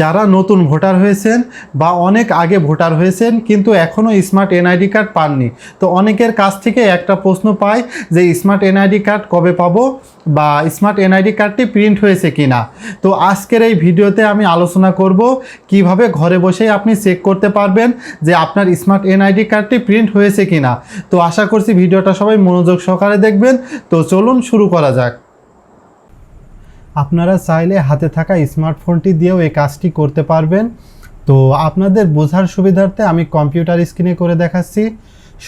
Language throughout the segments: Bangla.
যারা নতুন ভোটার হয়েছেন বা অনেক আগে ভোটার হয়েছেন কিন্তু এখনও স্মার্ট এনআইডি কার্ড পাননি। তো অনেকের কাছ থেকে একটা প্রশ্ন পাই যে স্মার্ট এনআইডি কার্ড কবে পাবো বা স্মার্ট এনআইডি কার্ডটি প্রিন্ট হয়েছে কি না তো আজকের এই ভিডিওতে আমি আলোচনা করব কীভাবে ঘরে বসেই আপনি চেক করতে পারবেন যে আপনার স্মার্ট এনআইডি কার্ডটি প্রিন্ট হয়েছে কি না তো আশা করছি ভিডিওটা সবাই মনোযোগ সহকারে দেখবেন। তো চলুন শুরু করা যাক। আপনারা চাইলে হাতে থাকা স্মার্টফোনটি দিয়েও এই কাজটি করতে পারবেন। তো আপনাদের বোঝার সুবিধার্থে আমি কম্পিউটার স্ক্রিনে করে দেখাচ্ছি।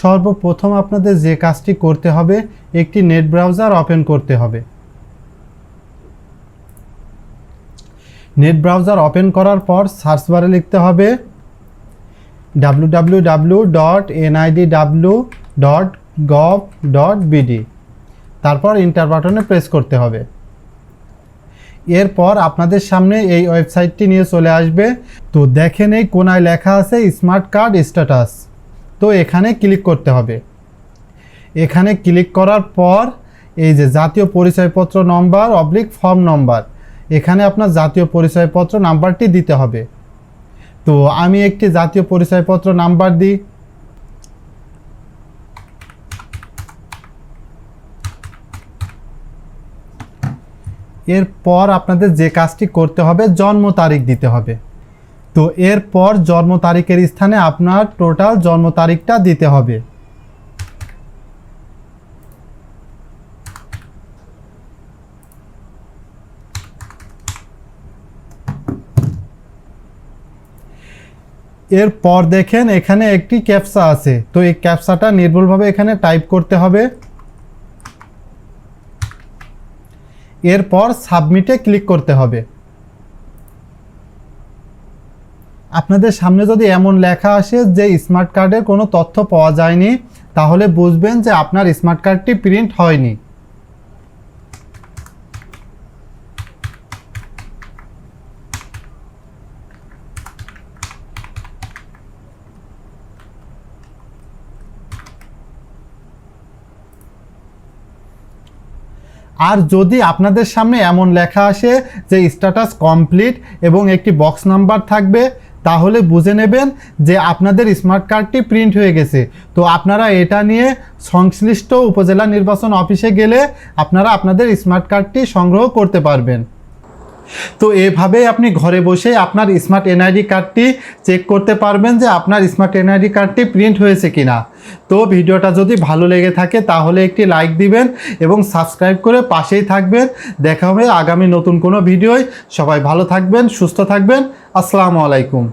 সর্বপ্রথম আপনাদের যে কাজটি করতে হবে, একটি নেট ব্রাউজার ওপেন করতে হবে। নেট ব্রাউজার ওপেন করার পর সার্চ বারে লিখতে হবে W dot dot gov dot BD তারপর ইন্টার বাটনে প্রেস করতে হবে। এরপর আপনাদের সামনে এই ওয়েবসাইটটি নিয়ে চলে আসবে। তো দেখেন এই কোনায় লেখা আছে স্মার্ট কার্ড স্ট্যাটাস। তো এখানে ক্লিক করতে হবে। এখানে ক্লিক করার পর এই যে জাতীয় পরিচয়পত্র নম্বর, অবলিক ফর্ম নম্বর, এখানে আপনার জাতীয় পরিচয়পত্র নাম্বারটি দিতে হবে। তো আমি একটি জাতীয় পরিচয়পত্র নাম্বার দিই। এরপর আপনাদের যে কাজটি করতে হবে, জন্ম তারিখ দিতে হবে। তো এরপর জন্ম তারিখের স্থানে আপনার টোটাল জন্ম তারিখটা দিতে হবে। এরপর দেখেন এখানে একটি ক্যাপসা আছে। তো এই ক্যাপসাটা নির্ভুলভাবে এখানে টাইপ করতে হবে। এরপর সাবমিটে ক্লিক করতে হবে। আপনাদের সামনে যদি এমন লেখা আসে যে স্মার্ট কার্ডের কোনো তথ্য পাওয়া যায়নি, তাহলে বুঝবেন যে আপনার স্মার্ট কার্ডটি প্রিন্ট হয়নি। আর যদি আপনাদের সামনে এমন লেখা আসে যে স্ট্যাটাস কমপ্লিট এবং একটি বক্স নাম্বার থাকবে, তাহলে বুঝে নেবেন যে আপনাদের স্মার্ট কার্ডটি প্রিন্ট হয়ে গেছে। তো আপনারা এটা নিয়ে সংশ্লিষ্ট উপজেলা নির্বাচন অফিসে গেলে আপনারা আপনাদের স্মার্ট কার্ডটি সংগ্রহ করতে পারবেন। তো এভাবেই আপনি ঘরে বসে আপনার স্মার্ট এনআইডি কার্ডটি চেক করতে পারবেন যে আপনার স্মার্ট এনআইডি কার্ডটি প্রিন্ট হয়েছে কি না তো ভিডিওটা যদি ভালো লেগে থাকে তাহলে একটি লাইক দিবেন এবং সাবস্ক্রাইব করে পাশেই থাকবেন। দেখা হবে আগামী নতুন কোনো ভিডিওয়। সবাই ভালো থাকবেন, সুস্থ থাকবেন। আসসালামু আলাইকুম।